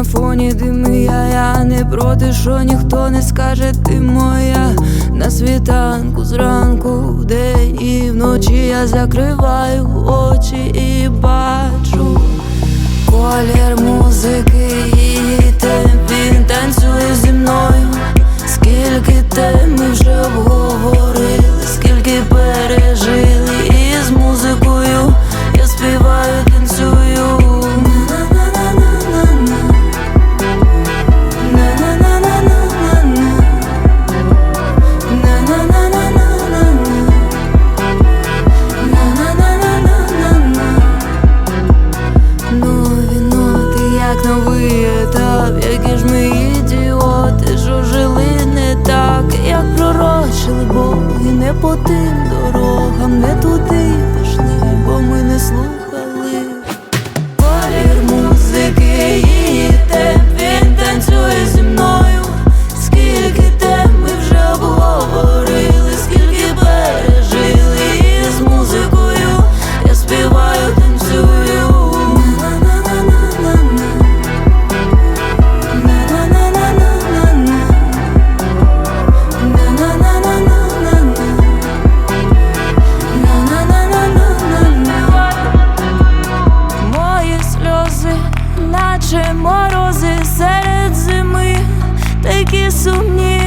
На фоні дими я, я не проти, що ніхто не скаже, ти моя. На світанку, зранку, вдень і вночі я закриваю очі і як новий етап, які ж ми ідіоти, що жили не так, як пророчили боги, не по тим дорогам, не туди пішли, бо ми не слухали. Морози серед зими, такі сумні